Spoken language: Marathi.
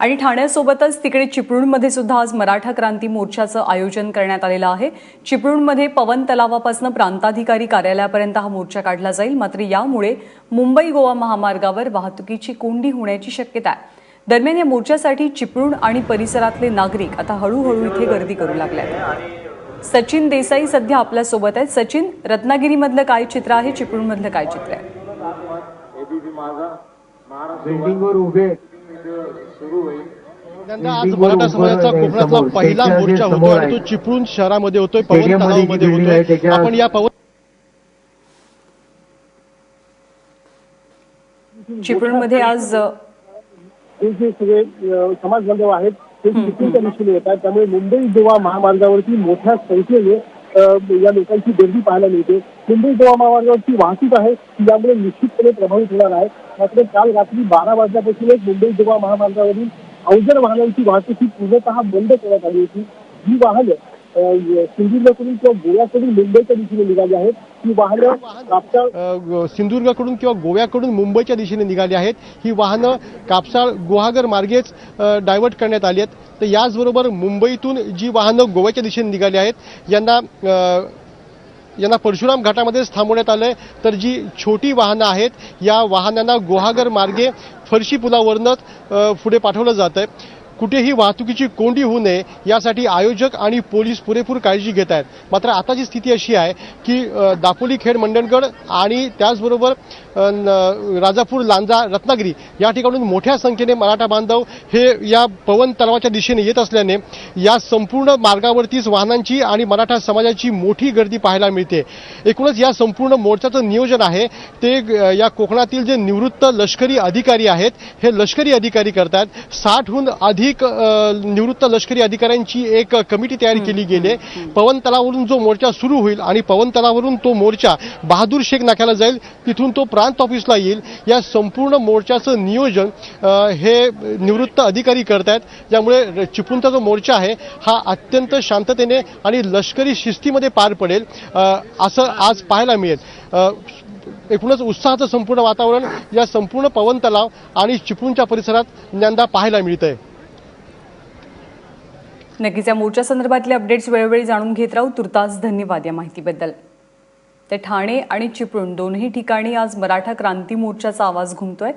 आणि ठाण्यासोबतच तिकडे चिपळूणमध्ये सुद्धा आज मराठा क्रांती मोर्चाचं आयोजन करण्यात आलेलं आहे. चिपळूणमध्ये पवन तलावापासून प्रांताधिकारी कार्यालयापर्यंत हा मोर्चा काढला जाईल. मात्र यामुळे मुंबई गोवा महामार्गावर वाहतुकीची कोंडी होण्याची शक्यता आहे. दरम्यान या मोर्चासाठी चिपळूण आणि परिसरातले नागरिक आता हळूहळू इथे गर्दी करू लागले आहेत. सचिन देसाई सध्या आपल्यासोबत आहेत. सचिन रत्नागिरीमधलं काय चित्र आहे? चिपळूणमधलं काय चित्र आहे? बिल्डिंगवर उभे आज मराठा समाजाचा कोकणातला पहिला मोर्चा होतो आणि तो चिपळूण शहरामध्ये होतोय पवन तलावामध्ये होतोय. आपण या पवन चिपळूणमध्ये आज हे जे सगळे समाज बांधव आहेत ते चिपळूणच्या दिशेने येतात त्यामुळे मुंबई गोवा महामार्गावरती मोठ्या संख्येने या लोकांची गर्दी पाहायला मिळते. मुंबई गोवा महामार्गावरची वाहतूक आहे यामुळे निश्चितपणे प्रभावित होणार आहे. मात्र काल रात्री बारा वाजल्यापासूनच मुंबई गोवा महामार्गावरील अवजड वाहनांची वाहतूक ही पूर्णतः बंद करण्यात आली होती. ही वाहनं सिंधुदुर्गाकडून किंवा गोव्याकडून मुंबईच्या दिशेने निघाली आहेत. ही वाहनं कापसाळ सिंधुदुर्गकडून सिंधुदुर्गाकडून किंवा गोव्याकडून मुंबईच्या दिशेने निघाली आहेत. ही वाहनं कापसाळ गुहागर मार्गेच डायव्हर्ट करण्यात आली आहेत. तर याचबरोबर मुंबईतून जी वाहनं गोव्याच्या दिशेने निघाली आहेत यांना यांना परशुराम घाटामध्येच थांबवण्यात आलंय. तर जी छोटी वाहनं आहेत या वाहनांना गुहागर मार्गे फरशी पुलावरनंच पुढे पाठवलं जात आहे कुठेही वाहतुकीची कोंडी होऊ नये यासाठी आयोजक आणि पोलीस पुरेपूर काळजी घेत आहेत. मात्र आताची स्थिती अशी आहे की दापोली खेड मंडणगड आणि त्याचबरोबर न- राजापूर लांजा रत्नागिरी या ठिकाणून मोठ्या संख्येने मराठा बांधव हे या पवन तलावाच्या दिशेने येत असल्याने या संपूर्ण मार्गावरतीच वाहनांची आणि मराठा समाजाची मोठी गर्दी पाहायला मिळते. एकूणच या संपूर्ण मोर्चाचं नियोजन आहे. ते या कोकणातील जे निवृत्त लष्करी अधिकारी आहेत हे लष्करी अधिकारी करतात. साठहून अधिक अ, निवृत्त लष्करी अधिकाऱ्यांची एक कमिटी तयार केली गेली. आहे. पवन तलावरून जो मोर्चा सुरू होईल आणि पवन तलावरून तो मोर्चा बहादूर शेख नाक्याला जाईल तिथून तो प्रांत ऑफिसला येईल. या संपूर्ण मोर्चाचं नियोजन हे निवृत्त अधिकारी करतायत. ज्यामुळे चिपळूणचा जो मोर्चा आहे हा अत्यंत शांततेने आणि लष्करी शिस्तीमध्ये पार पडेल असं आज पाहायला मिळेल. एकूणच उत्साहाचं संपूर्ण वातावरण या संपूर्ण पवन तलाव आणि चिपळूणच्या परिसरात यंदा पाहायला मिळतंय. नक्कीच या मोर्चा संदर्भातले अपडेट्स वेळोवेळी जाणून घेत राहू. तुर्तास धन्यवाद या माहितीबद्दल. ते ठाणे आणि चिपळूण दोन्ही ठिकाणी आज मराठा क्रांती मोर्चाचा आवाज घुमतोय.